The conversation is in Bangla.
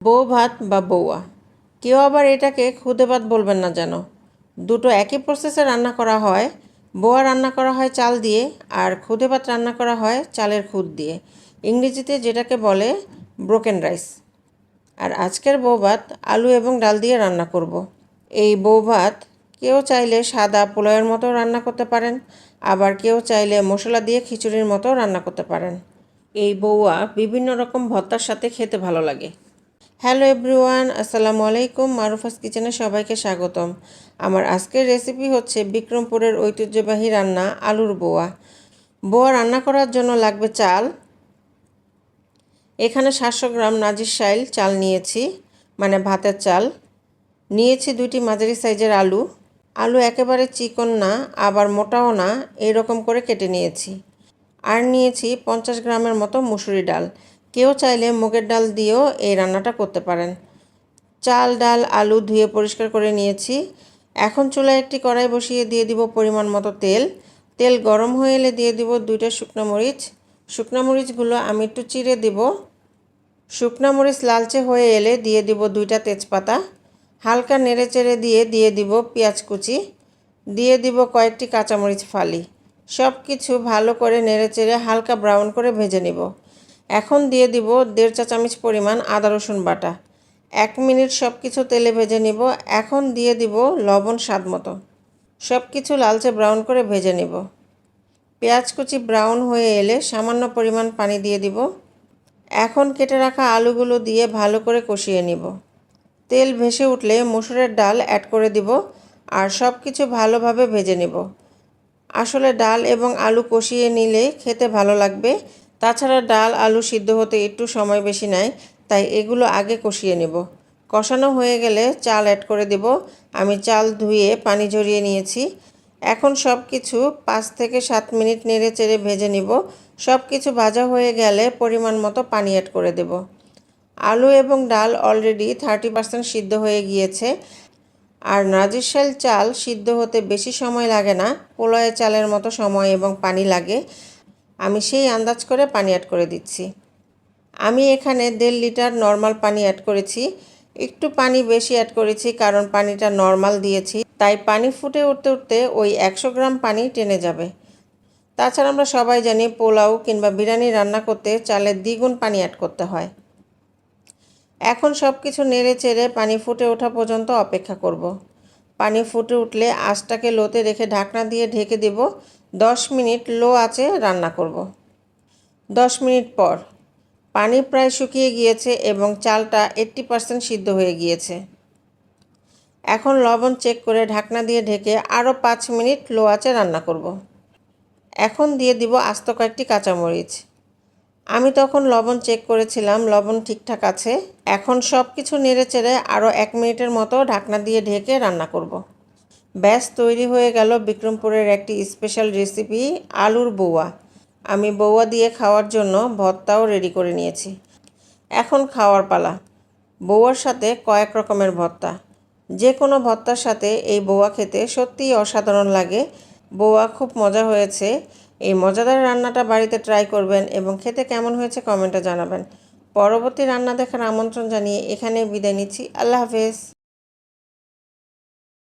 বউ ভাত বা বৌয়া কেউ আবার এটাকে খুদে ভাত বলবেন না যেন। দুটো একই প্রসেসে রান্না করা হয়। বোয়া রান্না করা হয় চাল দিয়ে আর খুদে ভাত রান্না করা হয় চালের খুদ দিয়ে। ইংরেজিতে যেটাকে বলে ব্রোকেন রাইস আর আজকের বউ ভাত আলু এবং ডাল দিয়ে রান্না করব। এই বউ ভাত কেউ চাইলে সাদা পোলাওয়ের মতো রান্না করতে পারেন, আবার কেউ চাইলে মশলা দিয়ে খিচুড়ির মতো রান্না করতে পারেন। এই বউয়া বিভিন্ন রকম ভর্তার সাথে খেতে ভালো লাগে। হ্যালো এভরিওয়ান, আসসালামু আলাইকুম। মারুফাস কিচেনে সবাইকে স্বাগতম। আমার আজকের রেসিপি হচ্ছে বিক্রমপুরের ঐতিহ্যবাহী রান্না আলুর বোয়া। বোয়া রান্না করার জন্য লাগবে চাল। এখানে সাতশো গ্রাম নাজির শাইল চাল নিয়েছি মানে ভাতের চাল। নিয়েছি দুইটি মাঝারি সাইজের আলু। আলু একেবারে চিকন না, আবার মোটাও না, এরকম করে কেটে নিয়েছি। আর নিয়েছি পঞ্চাশ গ্রামের মতো মুসুরি ডাল। কেউ চাইলে মুগের ডাল দিয়েও এই রান্নাটা করতে পারেন। চাল, ডাল, আলু ধুয়ে পরিষ্কার করে নিয়েছি। এখন চুলায় একটি কড়াই বসিয়ে দিয়ে দিব পরিমাণ মতো তেল। তেল গরম হয়ে এলে দিয়ে দিব দুইটা শুকনো মরিচ। শুকনো মরিচগুলো আমি একটু চিড়ে দিব। শুকনো মরিচ লালচে হয়ে এলে দিয়ে দিব দুইটা তেজপাতা। হালকা নেড়ে চেড়ে দিয়ে দিয়ে দিব পেঁয়াজ কুচি। দিয়ে দিব কয়েকটি কাঁচামরিচ ফালি। সব কিছু ভালো করে নেড়ে চেড়ে হালকা ব্রাউন করে ভেজে নিব। এখন দিয়ে দিব দেড় চা চামচ পরিমাণ আদা রসুন বাটা। এক মিনিট সব কিছু তেলে ভেজে নিব। এখন দিয়ে দিব লবণ স্বাদ মতো। সব কিছু লালচে ব্রাউন করে ভেজে নিব। পেঁয়াজ কুচি ব্রাউন হয়ে এলে সামান্য পরিমাণ পানি দিয়ে দিব। এখন কেটে রাখা আলুগুলো দিয়ে ভালো করে কষিয়ে নিব। তেল ভেসে উঠলে মসুরের ডাল অ্যাড করে দিব আর সব কিছু ভালোভাবে ভেজে নিব। আসলে ডাল এবং আলু কষিয়ে নিলে খেতে ভালো লাগবে। তাছাড়া ডাল, আলু সিদ্ধ হতে একটু সময় বেশি নেয়, তাই এগুলো আগে কষিয়ে নেব। কষানো হয়ে গেলে চাল অ্যাড করে দেব। আমি চাল ধুয়ে পানি ঝরিয়ে নিয়েছি। এখন সব কিছু পাঁচ থেকে সাত মিনিট নেড়ে চেড়ে ভেজে নিব। সব কিছু ভাজা হয়ে গেলে পরিমাণ মতো পানি অ্যাড করে দেব। আলু এবং ডাল অলরেডি থার্টি পার্সেন্ট সিদ্ধ হয়ে গিয়েছে। আর নাজিরশাল চাল সিদ্ধ হতে বেশি সময় লাগে না। পোলয়ের চালের মতো সময় এবং পানি লাগে। আমি সেই আন্দাজ করে পানি অ্যাড করে দিচ্ছি। আমি এখানে দেড় লিটার নর্মাল পানি অ্যাড করেছি। একটু পানি বেশি অ্যাড করেছি কারণ পানিটা নর্মাল দিয়েছি। তাই পানি ফুটে উঠতে উঠতে ওই একশো গ্রাম পানি টেনে যাবে। তাছাড়া আমরা সবাই জানি পোলাও কিংবা বিরিয়ানি রান্না করতে চালের দ্বিগুণ পানি অ্যাড করতে হয়। এখন সব কিছু নেড়ে চেড়ে পানি ফুটে ওঠা পর্যন্ত অপেক্ষা করব। পানি ফুটে উঠলে আঁচটাকে লোতে রেখে ঢাকনা দিয়ে ঢেকে দেব। দশ মিনিট লো আছে রান্না করব। দশ মিনিট পর পানি প্রায় শুকিয়ে গিয়েছে এবং চালটা এইট্টি পারসেন্ট সিদ্ধ হয়ে গিয়েছে এখন লবণ চেক করে ঢাকনা দিয়ে ঢেকে আরও পাঁচ মিনিট লো আছে রান্না করব। এখন দিয়ে দিব আস্ত কয়েকটি কাঁচামরিচ আমি তখন লবণ চেক করেছিলাম, লবণ ঠিকঠাক আছে এখন সব কিছু নেড়ে চেড়ে আরও এক মিনিটের মতো ঢাকনা দিয়ে ঢেকে রান্না করব। ব্যাস, তৈরি হয়ে গেল বিক্রমপুরের একটি স্পেশাল রেসিপি, আলুর বৌয়া। আমি বৌয়া দিয়ে খাওয়ার জন্য ভর্তাও রেডি করে নিয়েছি। এখন খাওয়ার পালা। বৌয়ার সাথে কয়েক রকমের ভর্তা। যে কোনো ভর্তার সাথে এই বৌয়া খেতে সত্যিই অসাধারণ লাগে। বৌয়া খুব মজা হয়েছে। এই মজাদার রান্নাটা বাড়িতে ট্রাই করবেন এবং খেতে কেমন হয়েছে কমেন্টে জানাবেন। পরবর্তী রান্না দেখার আমন্ত্রণ জানিয়ে এখানে বিদায় নিচ্ছি। আল্লাহ হাফেজ।